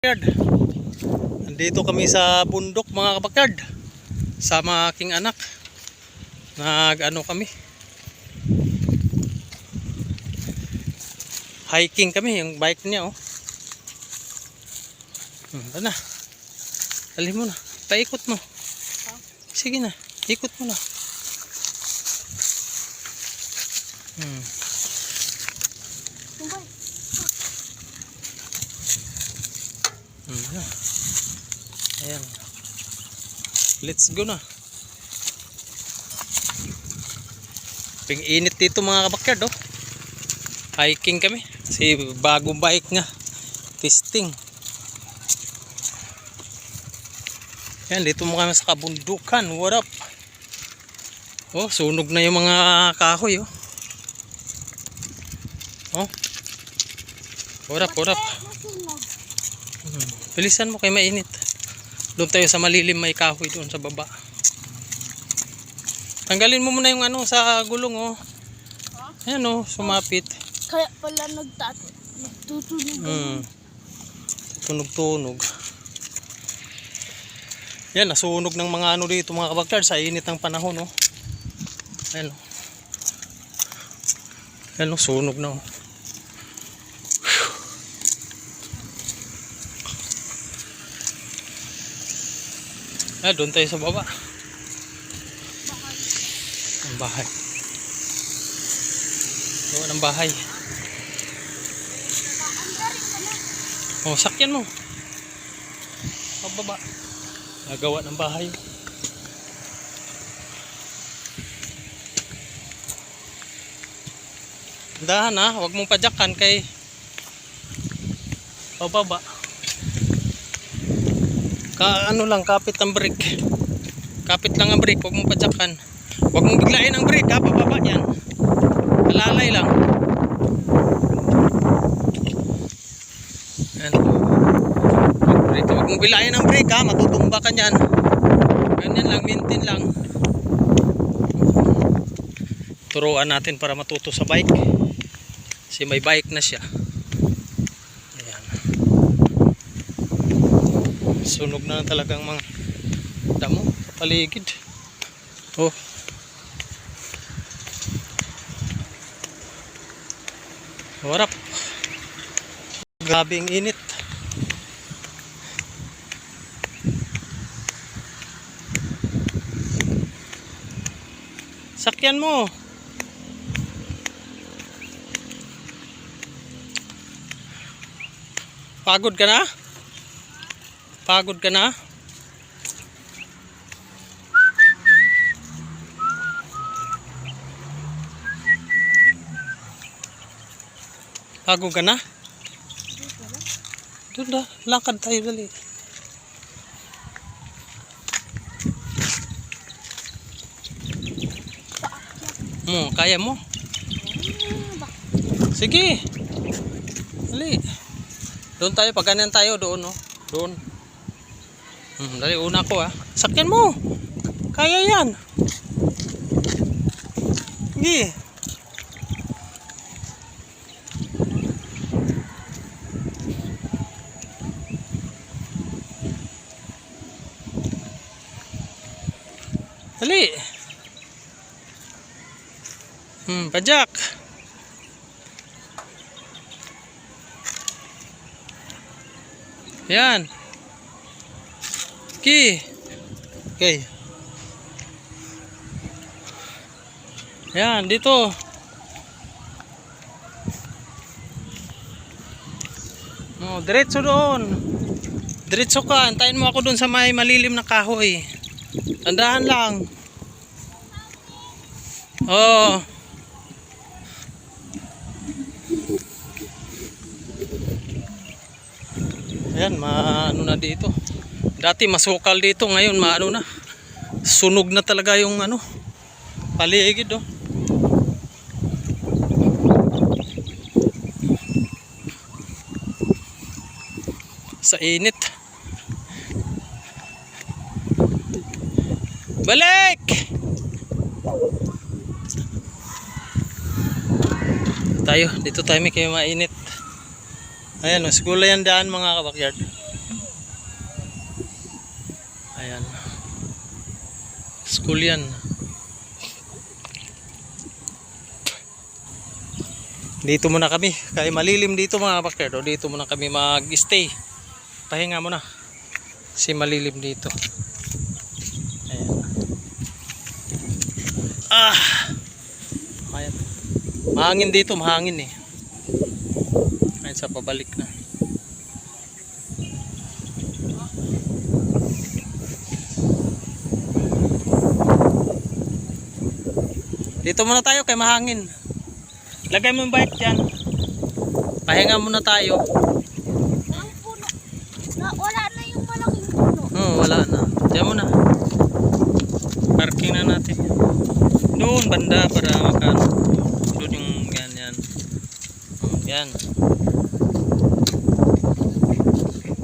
kabakyard. Nandito kami sa bundok mga kabakyard. Sama aking anak. Nag ano kami. Hiking kami yung bike niya oh. Hmm, na. Dali mo na. Paikot mo. Sige na. Ikot mo na. Hmm, Let's go na. Ping init dito mga kabakyard oh. Hiking kami. Kasi bagong bike nga. Testing. Yan, dito mo kami sa kabundukan. What up? Oh, sunog na yung mga kahoy oh. Oh. What up, what up? Hmm. Bilisan mo kay mainit. Doon tayo sa malilim may kahoy doon sa baba. Tanggalin mo muna yung ano sa gulong oh. Ayan oh, sumapit. Kaya pala nagtat nagtutunog. Hmm. Tunog-tunog. Yan, nasunog ng mga ano dito mga kabakyard sa init ng panahon oh. Ayan oh. Ayan oh, sunog na oh. Ah, doon tayo sa baba. Ang bahay. Doon ang bahay. Oh, sakyan mo. Pababa. Nagawa ng bahay. Dahan ha, huwag mong padyakan kay pababa. Ka ano lang, kapit ang brake. Kapit lang ang brake, huwag mong padyakan. Huwag mong biglain ang brake ha, pababa yan. Alalay lang. Yan. Brake, huwag mong bilayan ang brake ha, matutumba ka niyan. Ganyan lang, maintain lang. Turuan natin para matuto sa bike. Kasi may bike na siya. Ayan. Sunog na talagang mga damo sa paligid. Oh. Warap. Grabe ang init. Sakyan mo. Pagod ka na? Pagod ka na? Pagod ka na? Doon na, lakad tayo dali. Mo, kaya mo? Sige. Dali. Doon tayo, pag ganyan tayo, doon, no? Doon. Hmm, dali, una ko, ah. Sakyan mo. Kaya yan. Sige. Dali. Hmm, pajak. Yan. Ki. Okay. Yan, dito. Oh, diretso doon. Diretso ka. Antayin mo ako doon sa may malilim na kahoy. Tandaan lang. Oh. Ayan, maano na dito. Dati masukal dito, ngayon maano na. Sunog na talaga yung ano, paligid oh. Sa init. Balik! Tayo, dito tayo may kayo mainit. Ayan, oh, siguro yan daan mga kabakyard. School yan. Dito muna kami. Kaya malilim dito mga bakterdo. Dito muna kami mag-stay. Pahinga muna. Kasi malilim dito. Ayan. Ah! Ayan. Mahangin dito, mahangin eh. Ayan sa pabalik na. Dito muna tayo kay mahangin. Lagay mo yung bike dyan. Pahinga muna tayo. Ang puno. Wala na yung malaking puno. Oo, oh, wala na. Diyan muna. Parking na natin. Doon, banda para makano. Doon yung ganyan. Yan. yan.